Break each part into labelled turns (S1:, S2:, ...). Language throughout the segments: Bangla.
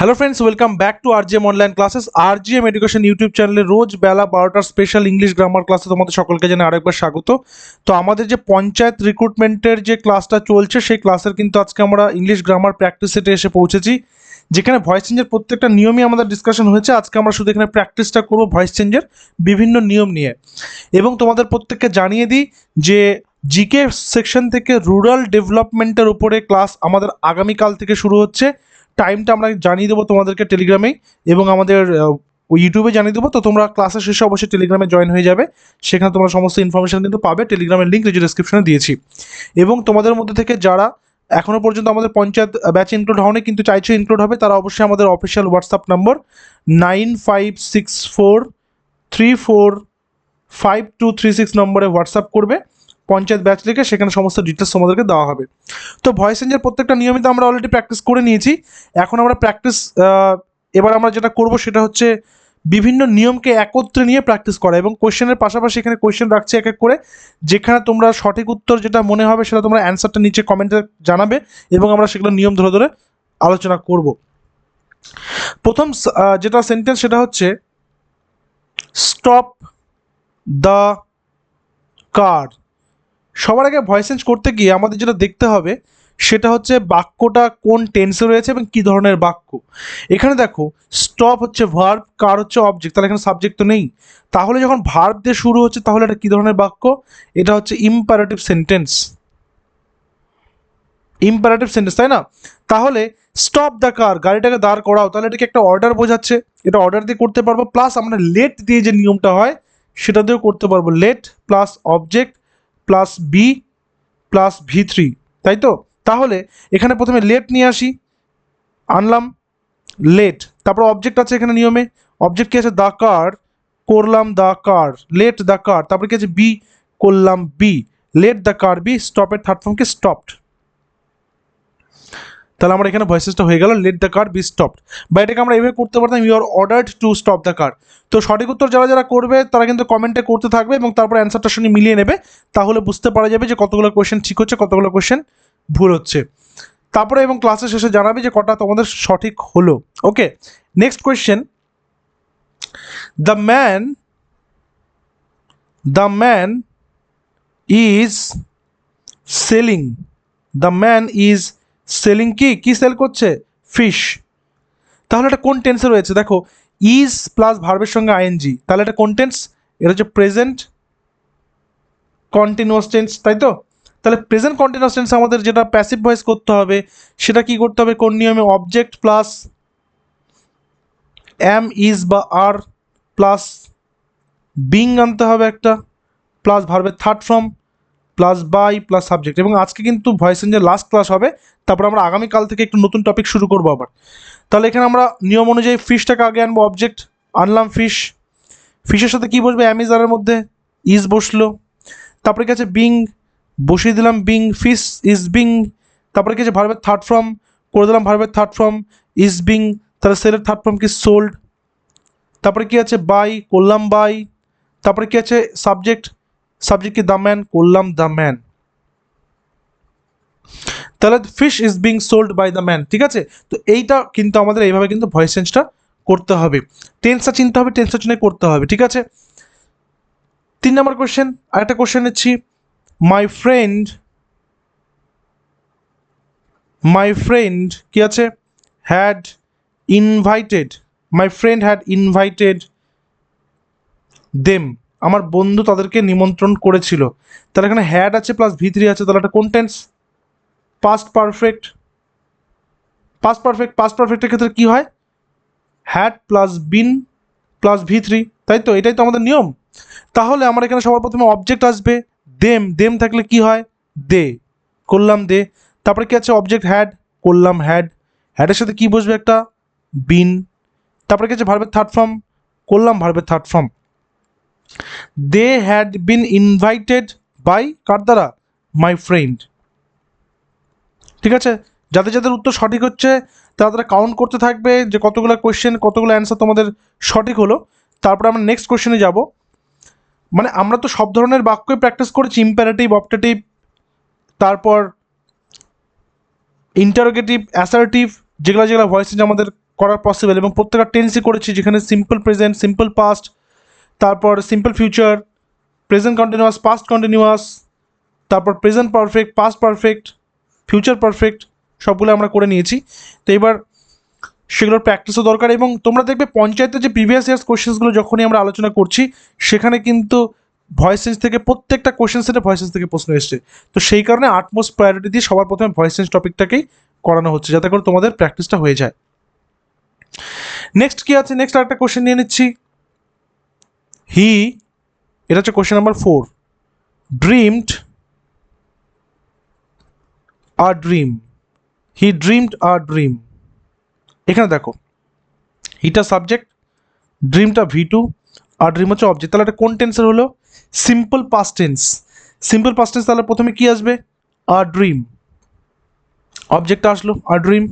S1: Hello friends welcome back to RGM online classes RGM education YouTube চ্যানেলে রোজ বেলা বারোটার স্পেশাল ইংলিশ গ্রামার ক্লাসে তোমাদের সকলকে জানাই আরেকবার স্বাগত। তো আমাদের যে পঞ্চায়েত রিক্রুটমেন্টের যে ক্লাসটা চলছে, সেই ক্লাসের কিন্তু আজকে আমরা ইংলিশ গ্রামার প্র্যাকটিস সেটে এসে পৌঁছেছি। যেখানে ভয়েস চেঞ্জের প্রত্যেকটা নিয়মই আমাদের ডিসকাশন হয়েছে। আজকে আমরা শুধু এখানে প্র্যাকটিসটা করব ভয়েস চেঞ্জের বিভিন্ন নিয়ম নিয়ে। এবং তোমাদের প্রত্যেককে জানিয়ে দিই যে জিকে সেকশন থেকে রুরাল ডেভেলপমেন্টের উপরে ক্লাস আমাদের আগামীকাল থেকে শুরু হচ্ছে। টাইমটা আমরা জানিয়ে দেবো তোমাদেরকে টেলিগ্রামেই এবং আমাদের ইউটিউবে জানিয়ে দেবো। তো তোমরা ক্লাসের শেষে অবশ্যই টেলিগ্রামে জয়েন হয়ে যাবে। সেখানে তোমরা সমস্ত ইনফরমেশন কিন্তু পাবে। টেলিগ্রামের লিঙ্ক নিচে ডিসক্রিপশনে দিয়েছি। এবং তোমাদের মধ্যে থেকে যারা এখনও পর্যন্ত আমাদের পঞ্চায়েত ব্যাচ ইনক্লুড হওনি, কিন্তু চাইছে ইনক্লুড হবে, তারা অবশ্যই আমাদের official WhatsApp number nine five six four three four five two three six নম্বরে হোয়াটসঅ্যাপ করবে। পঞ্চায়েত ব্যাচ লিখে সেখানে সমস্ত ডিটেলস তোমাদেরকে দেওয়া হবে। তো ভয়েস চেঞ্জের প্রত্যেকটা নিয়মিত আমরা অলরেডি প্র্যাকটিস করে নিয়েছি। এখন আমরা প্র্যাকটিস এবার আমরা যেটা করব সেটা হচ্ছে বিভিন্ন নিয়মকে একত্রে নিয়ে প্র্যাকটিস করা এবং কোয়েশ্চেনের পাশাপাশি এখানে কোয়েশ্চেন রাখছি এক এক করে। যেখানে তোমরা সঠিক উত্তর যেটা মনে হবে সেটা তোমরা অ্যান্সারটা নিচে কমেন্টে জানাবে এবং আমরা সেগুলো নিয়ম ধরে ধরে আলোচনা করব। প্রথম যেটা সেন্টেন্স সেটা হচ্ছে স্টপ দ্য কার সবার আগে ভয়েস চেঞ্জ করতে গিয়ে আমাদের যেটা দেখতে হবে, সেটা হচ্ছে বাক্যটা কোন টেন্সে রয়েছে এবং কি ধরনের বাক্য। এখানে দেখো স্টপ হচ্ছে ভার্ব কার হচ্ছে অবজেক্ট তাহলে এখানে সাবজেক্ট তো নেই। তাহলে যখন ভার্ব দিয়ে শুরু হচ্ছে, তাহলে এটা কি ধরনের বাক্য? এটা হচ্ছে ইম্পারেটিভ সেন্টেন্স ইম্পারেটিভ সেন্টেন্স তাই না? তাহলে স্টপ দ্য কার গাড়িটাকে দাঁড় করাও, তাহলে এটাকে একটা অর্ডার বোঝাচ্ছে। এটা অর্ডার দিয়ে করতে পারব প্লাস আমরা লেট দিয়ে যে নিয়মটা হয়, সেটা দিয়েও করতে পারব। Let plus object plus be plus V three তাই তো তাহলে এখানে প্রথমে লেট নিয়ে আসি, আনলাম লেট তারপর অবজেক্ট আছে এখানে নিয়মে অবজেক্ট কি আছে? দা কার করলাম দা কার লেট দ্য কার তারপর কি আছে? বি করলাম be let the car be স্টপের third ফর্মকে স্টপড তাহলে আমার এখানে ভয়েসেসটা হয়ে গেল let the car be stopped বা এটাকে আমরা এইভাবে করতে পারতাম you are ordered to stop the car তো সঠিক উত্তর যারা যারা করবে, তারা কিন্তু কমেন্টে করতে থাকবে এবং তারপর অ্যান্সারটার সঙ্গে মিলিয়ে নেবে। তাহলে বুঝতে পারা যাবে যে কতগুলো কোয়েশ্চেন ঠিক হচ্ছে, কতগুলো কোয়েশ্চেন ভুল হচ্ছে। তারপরে এবং ক্লাসের শেষে জানাবে যে কটা তোমাদের সঠিক হলো। Okay next question the man the man is selling the man is selling কি? কি সেল করছে? ফিশ তাহলে এটা কোন টেন্সে রয়েছে? দেখো ইজ প্লাস ভার্বের সঙ্গে আইএনজি তাহলে এটা কোন টেন্স এটা হচ্ছে প্রেজেন্ট কন্টিনিউয়াস টেন্স তাই তো? তাহলে প্রেজেন্ট কন্টিনিউয়াস টেন্স আমাদের যেটা প্যাসিভ ভয়েস করতে হবে, সেটা কি করতে হবে? কোন নিয়মে? অবজেক্ট প্লাস এম ইজ বা আর প্লাস বিং আনতে হবে একটা প্লাস ভার্বের third form plus by plus subject এবং আজকে কিন্তু ভয়েস চেঞ্জের লাস্ট ক্লাস হবে। তারপর আমরা আগামীকাল থেকে একটু নতুন টপিক শুরু করব আবার। তাহলে এখানে আমরা নিয়ম অনুযায়ী ফিশটাকে আগে আনব অবজেক্ট আনলাম ফিশ ফিশের সাথে কি বসবে? অ্যামিজারের মধ্যে ইজ বসল। তারপরে কি আছে? বিং বসিয়ে দিলাম বিং ফিশ ইজ বিং তারপরে কি আছে? ভার্বের থার্ড ফর্ম করে দিলাম ভার্বের থার্ড ফর্ম ইজ বিং তাহলে সেলের থার্ড ফর্ম কি? সোল্ড তারপরে কি আছে? বাই করলাম বাই তারপরে কি আছে? সাবজেক্ট সাবজেক্ট কি দ্য ম্যান করলাম দ্য ম্যান তাহলে fish is being sold by the man ঠিক আছে? তো এইটা কিন্তু আমাদের এইভাবে কিন্তু ভয়েস চেঞ্জটা করতে হবে। টেন্সটা চিনতে হবে টেন্সটা চিনে করতে হবে, ঠিক আছে? তিন নম্বর কোয়েশ্চেন আরেকটা কোয়েশ্চেন নিচ্ছি। মাই ফ্রেন্ড মাই ফ্রেন্ড কি আছে? Had invited my friend had invited them আমার বন্ধু তাদেরকে নিমন্ত্রণ করেছিল। তাহলে এখানে হ্যাড আছে প্লাস ভি থ্রি আছে, তাহলে একটা কোন tense past perfect past perfect past পারফেক্টের ক্ষেত্রে কি হয়? Had plus been plus V three তাই তো? এটাই তো আমাদের নিয়ম। তাহলে আমার এখানে সবার প্রথমে অবজেক্ট আসবে দেম দেম থাকলে কি হয়? দে করলাম দে তারপরে কি আছে? অবজেক্ট হ্যাড করলাম হ্যাড হ্যাডের সাথে কি বসবে একটা? বিন তারপরে কি আছে? ভার্বের থার্ড ফর্ম করলাম ভার্বের third form they had been invited by কার দ্বারা? মাই ফ্রেন্ড ঠিক আছে? যাদের যাদের উত্তর সঠিক হচ্ছে, তারা তারা কাউন্ট করতে থাকবে যে কতগুলো কোয়েশ্চেন কতগুলো অ্যান্সার তোমাদের সঠিক হলো। তারপরে আমরা নেক্সট কোয়েশ্চেনে যাব। মানে আমরা তো সব ধরনের বাক্যই প্র্যাকটিস করেছি ইম্পারেটিভ অপটেটিভ তারপর ইন্টারোগেটিভ অ্যাসার্টিভ যেগুলো যেগুলো ভয়েসেজ আমাদের করা পসিবল এবং প্রত্যেকটা টেন্সই করেছি, যেখানে সিম্পল প্রেজেন্ট সিম্পল পাস্ট তারপর simple future present continuous past continuous তারপর present perfect past perfect future perfect সবগুলো আমরা করে নিয়েছি। তো এবার সেগুলোর প্র্যাকটিসও দরকার এবং তোমরা দেখবে পঞ্চায়েতের যে প্রিভিয়াস ইয়ার্স কোশ্চেন্সগুলো যখনই আমরা আলোচনা করছি, সেখানে কিন্তু ভয়েস চেঞ্জ থেকে প্রত্যেকটা কোশ্চেন সেটে ভয়েস চেঞ্জ থেকে প্রশ্ন এসছে। তো সেই কারণে আটমোস্ট প্রায়োরিটি দিয়ে সবার প্রথমে ভয়েস চেঞ্জ টপিকটাকেই করানো হচ্ছে, যাতে করে তোমাদের প্র্যাকটিসটা হয়ে যায়। নেক্সট কি আছে? নেক্সট আরেকটা কোশ্চেন নিয়ে নিচ্ছি। হি এটা হচ্ছে question number four dreamed a dream he dreamed a dream এখানে দেখো হিটা সাবজেক্ট ড্রিমটা ভি টু আর ড্রিম হচ্ছে অবজেক্ট তাহলে এটা কোন টেন্সের হলো? Simple past tense simple past tense তাহলে প্রথমে কি আসবে? আ ড্রিম অবজেক্ট আসলো আর ড্রিম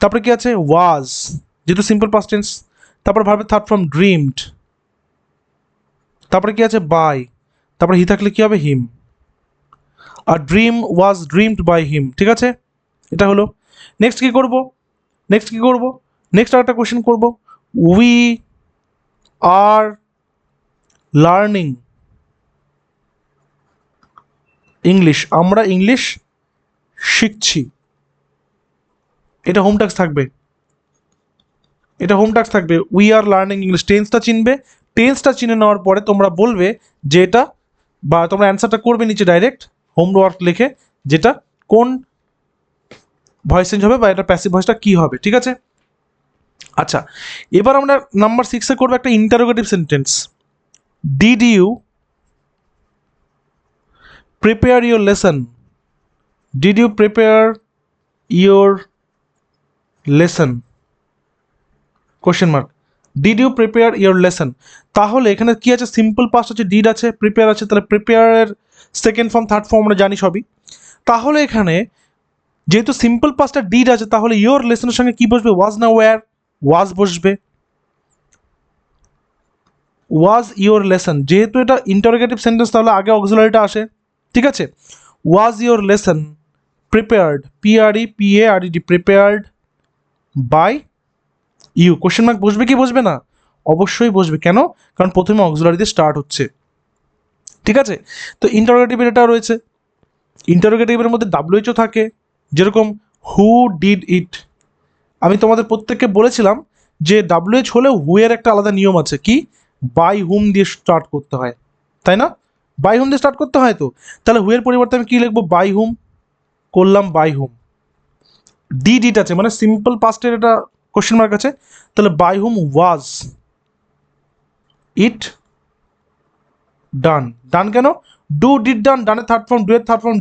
S1: তারপরে কি আছে? ওয়াজ যেহেতু সিম্পল পাস্ট টেন্স তারপর ভাবে থার্ড ফ্রম ড্রিমড তারপরে কি আছে? বাই তারপরে হি থাকলে কি হবে? Him R dream was dreamed by him ঠিক আছে? এটা হলো। নেক্সট কি করব? নেক্সট কি করব? নেক্সট আরেকটা কোশ্চেন করব। উই আর লার্নিং ইংলিশ আমরা ইংলিশ শিখছি। এটা হোম টাস্ক থাকবে। এটা হোম টাস্ক থাকবে। উই আর লার্নিং ইংলিশ টেন্সটা চিনবে। টেন্সটা চিনে নেওয়ার পরে তোমরা বলবে যে এটা বা তোমরা অ্যান্সারটা করবে নিচে ডাইরেক্ট হোমওয়ার্ক লিখে যেটা কোন ভয়েস চেঞ্জ হবে বা এটা প্যাসিভ ভয়েসটা কী হবে, ঠিক আছে? আচ্ছা এবার আমরা নাম্বার সিক্সে করব একটা interrogative sentence did you prepare your lesson did you prepare your lesson question mark did you prepare your lesson তাহলে এখানে কি আছে? সিম্পল পাস্ট আছে ডিড আছে প্রিপেয়ার আছে। তাহলে প্রিপেয়ারের সেকেন্ড ফর্ম থার্ড ফর্ম আমরা জানি সবই। তাহলে এখানে যেহেতু সিম্পল পাস্টটা ডিড আছে, তাহলে ইয়োর লেসনের সঙ্গে কি বসবে? ওয়াজ না ওয়্যার ওয়াজ বসবে। ওয়াজ ইয়োর লেসন যেহেতু এটা ইন্টারোগেটিভ সেন্টেন্স তাহলে আগে অক্সিলারিটা আসে। ঠিক আছে? Was your lesson prepared P R E P A R E D prepared by you question mark বসবে কি বসবে না? অবশ্যই বসবে। কেন? কারণ প্রথমে অক্সিলারি দিয়ে স্টার্ট হচ্ছে। ঠিক আছে? তো ইন্টারোগেটিভ এটা রয়েছে। ইন্টারোগেটিভের মধ্যে ডাব্লিউএইচও থাকে। যেরকম হু ডিড ইট আমি তোমাদের প্রত্যেককে বলেছিলাম যে ডাব্লিউএইচ হলেও হুয়ের একটা আলাদা নিয়ম আছে। কি? বাই হুম দিয়ে স্টার্ট করতে হয়। তাই না? বাই হুম দিয়ে স্টার্ট করতে হয় তো? তাহলে হুয়ের পরিবর্তে আমি কী লিখব? বাই হুম করলাম বাই হুম ডিড ইট আছে। মানে সিম্পল পাস্টের এটা কোশ্চেন মার্ক আছে। তাহলে by hmm was it done done কেন? ডু ডিড ডান ডানের থার্ড ফর্ম ডু এর থার্ড ফর্ম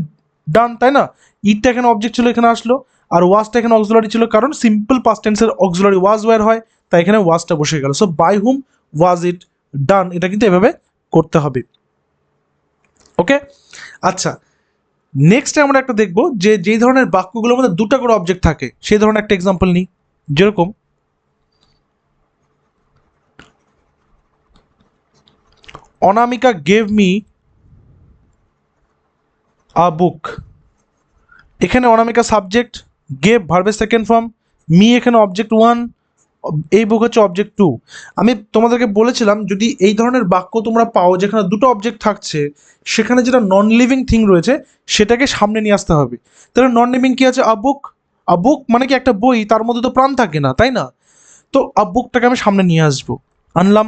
S1: ডান তাই না? ইটটা এখানে অবজেক্ট ছিল, এখানে আসলো। আর ওয়াজটা এখানে অক্সিলারি ছিল, কারণ সিম্পল পাস্ট টেন্সের অক্সিলারি ওয়াজ ওয়ার হয়, তাই এখানে ওয়াজটা বসে গেল। সো বাই হুম ওয়াজ ইট ডান এটা কিন্তু এভাবে করতে হবে। ওকে আচ্ছা নেক্সট আমরা একটা দেখব যে যেই ধরনের বাক্যগুলোর মধ্যে দুটো করে অবজেক্ট থাকে, সেই ধরনের একটা এক্সাম্পল নিই। যেরকম অনামিকা গেভ মি আ বুক এখানে অনামিকা সাবজেক্ট গেভ ভার্বের সেকেন্ড ফর্ম মি এখানে অবজেক্ট ওয়ান এই বুক হচ্ছে অবজেক্ট টু আমি তোমাদেরকে বলেছিলাম, যদি এই ধরনের বাক্য তোমরা পাও, যেখানে দুটো অবজেক্ট থাকছে, সেখানে যেটা নন লিভিং থিং রয়েছে, সেটাকে সামনে নিয়ে আসতে হবে। তাহলে নন লিভিং কি আছে? আ বুক আ বুক মানে কি একটা বই, তার মধ্যে তো প্রাণ থাকে না, তাই না? তো আ বুকটাকে আমি সামনে নিয়ে আসব। আনলাম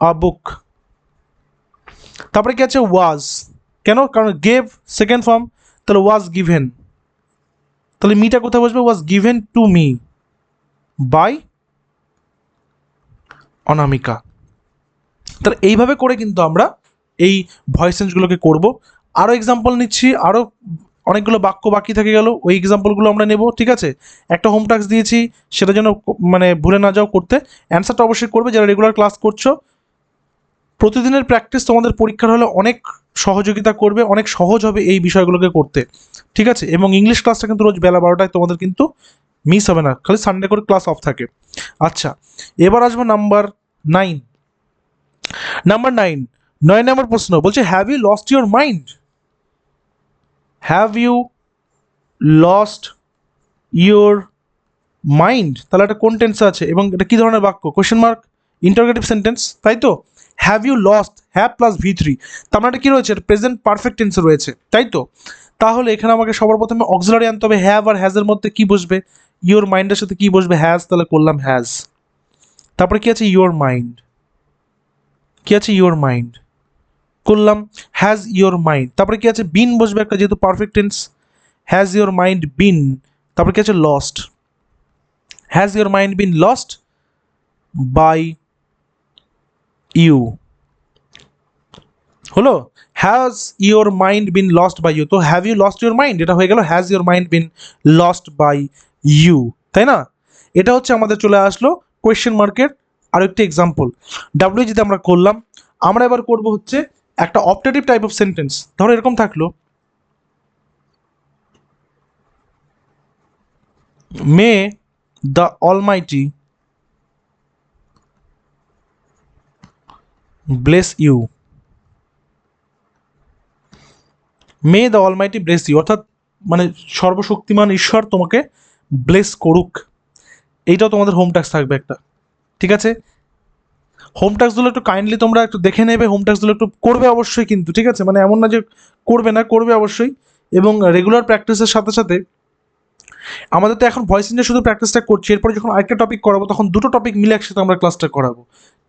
S1: আ বুক তারপরে কি আছে? ওয়াজ কেন? কারণ গেভ সেকেন্ড ফর্ম তাহলে ওয়াজ গিভেন তাহলে মিটা কোথায় বসবে? Was given to me by Anamika. তাহলে এইভাবে করে কিন্তু আমরা এই ভয়েস চেঞ্জগুলোকে করব। আরও এক্সাম্পল নিচ্ছি আরও অনেকগুলো বাক্য বাকি থেকে গেল, ওই এক্সাম্পলগুলো আমরা নেব, ঠিক আছে? একটা হোম টাস্ক দিয়েছি, সেটা যেন মানে ভুলে না যাও করতে। অ্যান্সারটা অবশ্যই করবে, যারা রেগুলার ক্লাস করছ। প্রতিদিনের প্র্যাকটিস তোমাদের পরীক্ষার হলে অনেক সহযোগিতা করবে, অনেক সহজ হবে এই বিষয়গুলোকে করতে। ঠিক আছে? এবং ইংলিশ ক্লাসটা কিন্তু রোজ বেলা বারোটায় তোমাদের কিন্তু মিস হবে না, খালি সানডে করে ক্লাস অফ থাকে। আচ্ছা এবার আসব নাম্বার নাইন নাম্বার নাইন নয় নম্বর প্রশ্ন, বলছে have you lost your mind have you lost your mind তাহলে একটা কোন টেন্সে আছে এবং এটা কী ধরনের বাক্য? কোশ্চেন মার্ক ইন্টারোগেটিভ সেন্টেন্স তাই তো? Have you lost have plus V three তার মানে এটা কী রয়েছে? প্রেজেন্ট পারফেক্ট টেন্সে রয়েছে। তাই তো? তাহলে এখানে আমাকে সবার প্রথমে অক্সিলারি আনতে হবে। হ্যাভ আর হ্যাজের মধ্যে কী বসবে? ইওর মাইন্ডের সাথে কী বসবে? হ্যাজ তাহলে করলাম হ্যাজ তারপরে কী আছে? ইওর মাইন্ড কী আছে? ইওর মাইন্ড করলাম হ্যাজ ইওর মাইন্ড তারপরে কি আছে? বিন বসবে একটা, যেহেতু perfect tense has your mind been তারপরে কি আছে? Lost has your mind been lost by you হলো? Has your mind been lost by you তো have you lost your mind এটা হয়ে গেল has your mind been lost by you তাই না? এটা হচ্ছে আমাদের চলে আসলো কোয়েশ্চেন মার্কের আরও একটি এক্সাম্পল ডাব্লিউ যদি আমরা করলাম। আমরা এবার করব হচ্ছে একটা অপটেটিভ টাইপ অফ সেন্টেন্স ধরো এরকম থাকল। May the almighty bless you. May the almighty bless you. অর্থাৎ মানে সর্বশক্তিমান ঈশ্বর তোমাকে ব্লেস করুক। এইটাও তোমাদের হোম ট্যাক্স থাকবে একটা। ঠিক আছে? হোম ট্যাক্সগুলো একটু কাইন্ডলি তোমরা একটু দেখে নেবে হোম ট্যাক্সগুলো একটু করবে অবশ্যই কিন্তু, ঠিক আছে? মানে এমন না যে করবে না, করবে অবশ্যই। এবং রেগুলার প্র্যাকটিসের সাথে সাথে আমাদের তো এখন ভয়েস ইন্ডিয়া শুধু প্র্যাকটিসটা করছি, এরপরে যখন আরেকটা টপিক করাবো, তখন দুটো টপিক মিলে একসাথে আমরা ক্লাসটা করাবো।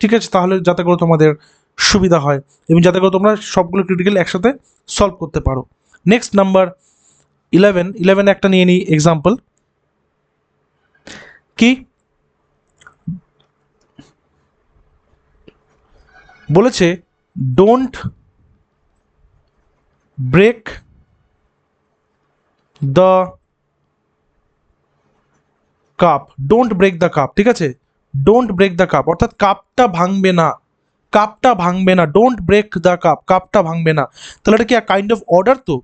S1: ঠিক আছে? তাহলে যাতে করে তোমাদের সুবিধা হয় এবং যাতে করে তোমরা সবগুলো ক্রিটিক্যাল একসাথে সলভ করতে পারো। নেক্সট নাম্বার ইলেভেন ইলেভেন একটা নিয়ে নিই এক্সাম্পল কি? বলেছে don't break the cup don't break the cup ঠিক আছে? ডোন্ট ব্রেক দ্য কাপ অর্থাৎ কাপটা ভাঙবে না। কাপটা ভাঙবে না। ডোন্ট ব্রেক দ্য কাপ কাপটা ভাঙবে না। তাহলে এটা কি কাইন্ড অফ অর্ডার তো?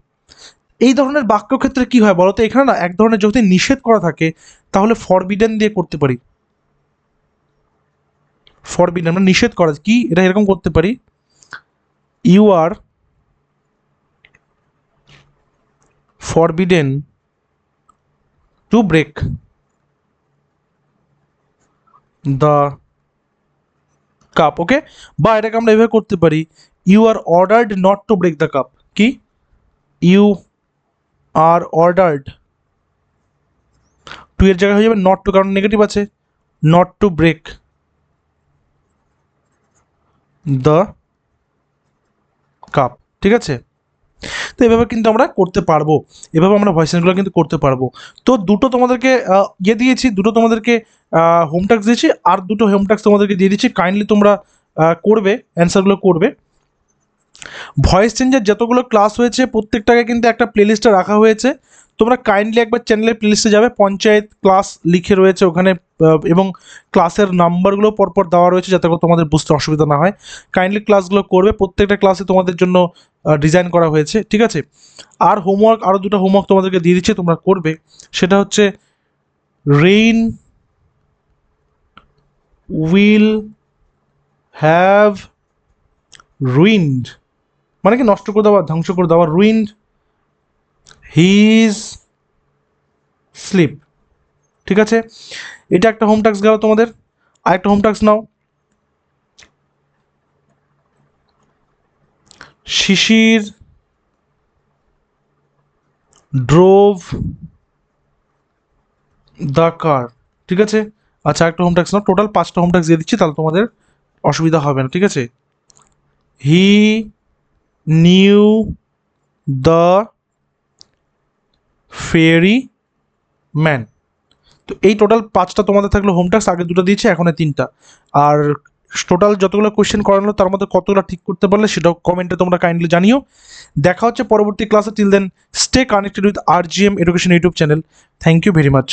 S1: এই ধরনের বাক্য ক্ষেত্রে কি হয় বলতো? এখানে না এক ধরনের যদি নিষেধ করা থাকে, তাহলে ফরবিডেন দিয়ে করতে পারি। ফরবিডেন আমরা নিষেধ করা, কি এটা এরকম করতে পারি? You are forbidden to break the cup okay বা এটাকে আমরা এভাবে করতে পারি you are ordered not to break the cup কি? ইউ আর অর্ডার্ড টু এর জায়গায় হয়ে যাবে নট টু কারণ নেগেটিভ আছে not to break the cup ঠিক আছে? তো এভাবে কিন্তু আমরা করতে পারব। এভাবে আমরা ভয়েসেসগুলো কিন্তু করতে পারব। তো দুটো তোমাদেরকে ইয়ে দিয়েছি, দুটো তোমাদেরকে হোম দিয়েছি, আর দুটো হোম ট্যাক্স তোমাদেরকে দিয়ে দিচ্ছি। কাইন্ডলি তোমরা করবে অ্যান্সারগুলো করবে। ভয়েস চেঞ্জের যতগুলো ক্লাস হয়েছে, প্রত্যেকটাকে কিন্তু একটা প্লেলিস্টে রাখা হয়েছে। তোমরা কাইন্ডলি একবার চ্যানেলের প্লেলিস্টে যাবে, পঞ্চায়েত ক্লাস লিখে রয়েছে ওখানে এবং ক্লাসের নাম্বারগুলো পরপর দেওয়া রয়েছে যাতে করে তোমাদের বুঝতে অসুবিধা না হয়। কাইন্ডলি ক্লাসগুলো করবে, প্রত্যেকটা ক্লাসে তোমাদের জন্য ডিজাইন করা হয়েছে, ঠিক আছে? আর হোমওয়ার্ক আরও দুটো হোমওয়ার্ক তোমাদেরকে দিয়ে দিচ্ছে, তোমরা করবে। সেটা হচ্ছে রেইন উইল হ্যাভ রুইন্ড মানে কি নষ্ট করে দেওয়া, ধ্বংস করে দেওয়া রুইন্ড হিজ স্লিপ। ঠিক আছে? এটা একটা হোম ট্যাক্স গেল তোমাদের। আর একটা হোম ট্যাক্স নাও। Shishir, drove, the car. ঠিক আছে? আচ্ছা একটা হোম ট্যাক্স নাও। টোটাল পাঁচটা হোম ট্যাক্স দিয়ে দিচ্ছি, তাহলে তোমাদের অসুবিধা হবে না, ঠিক আছে? He, knew, the fairy man. তো এই টোটাল পাঁচটা তোমাদের থাকল হোম ট্যাক্স আগে দুটো দিয়েছে, এখন তিনটা। আর টোটাল যতগুলো কোয়েশ্চেন করানো তার মধ্যে কতগুলো ঠিক করতে পারলে সেটাও কমেন্টে তোমরা কাইন্ডলি জানিও। দেখা হচ্ছে পরবর্তী ক্লাসে till then stay connected with R G M education YouTube channel thank you very much